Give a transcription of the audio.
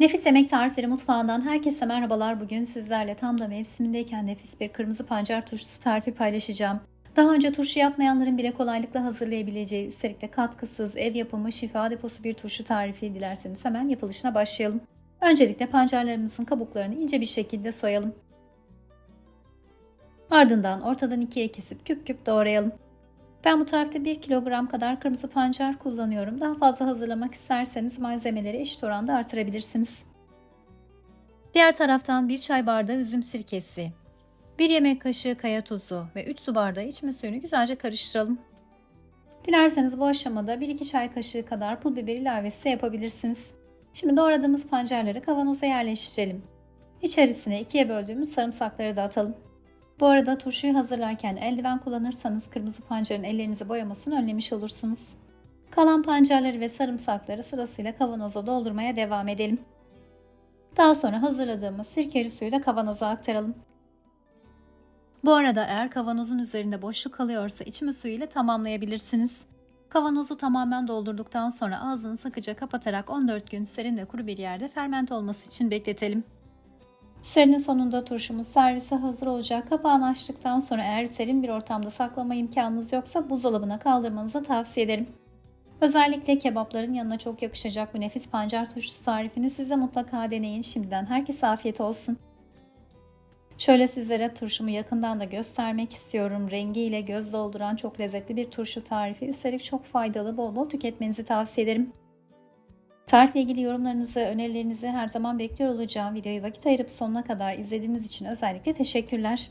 Nefis Yemek Tarifleri Mutfağından herkese merhabalar. Bugün sizlerle tam da mevsimindeyken nefis bir kırmızı pancar turşusu tarifi paylaşacağım. Daha önce turşu yapmayanların bile kolaylıkla hazırlayabileceği, üstelik de katkısız, ev yapımı, şifa deposu bir turşu tarifi dilerseniz hemen yapılışına başlayalım. Öncelikle pancarlarımızın kabuklarını ince bir şekilde soyalım. Ardından ortadan ikiye kesip küp küp doğrayalım. Ben bu tarifte 1 kilogram kadar kırmızı pancar kullanıyorum. Daha fazla hazırlamak isterseniz malzemeleri eşit oranda artırabilirsiniz. Diğer taraftan 1 çay bardağı üzüm sirkesi, 1 yemek kaşığı kaya tuzu ve 3 su bardağı içme suyunu güzelce karıştıralım. Dilerseniz bu aşamada 1-2 çay kaşığı kadar pul biber ilavesi de yapabilirsiniz. Şimdi doğradığımız pancarları kavanoza yerleştirelim. İçerisine ikiye böldüğümüz sarımsakları da atalım. Bu arada turşuyu hazırlarken eldiven kullanırsanız kırmızı pancarın ellerinizi boyamasını önlemiş olursunuz. Kalan pancarları ve sarımsakları sırasıyla kavanoza doldurmaya devam edelim. Daha sonra hazırladığımız sirkeli suyu da kavanoza aktaralım. Bu arada eğer kavanozun üzerinde boşluk kalıyorsa içme suyu ile tamamlayabilirsiniz. Kavanozu tamamen doldurduktan sonra ağzını sıkıca kapatarak 14 gün serin ve kuru bir yerde ferment olması için bekletelim. Sürenin sonunda turşumuz servise hazır olacak. Kapağını açtıktan sonra eğer serin bir ortamda saklama imkanınız yoksa buzdolabına kaldırmanızı tavsiye ederim. Özellikle kebapların yanına çok yakışacak bu nefis pancar turşusu tarifini size mutlaka deneyin. Şimdiden herkese afiyet olsun. Şöyle sizlere turşumu yakından da göstermek istiyorum. Rengiyle göz dolduran çok lezzetli bir turşu tarifi. Üstelik çok faydalı, bol bol tüketmenizi tavsiye ederim. Tarifle ilgili yorumlarınızı, önerilerinizi her zaman bekliyor olacağım. Videoyu vakit ayırıp sonuna kadar izlediğiniz için özellikle teşekkürler.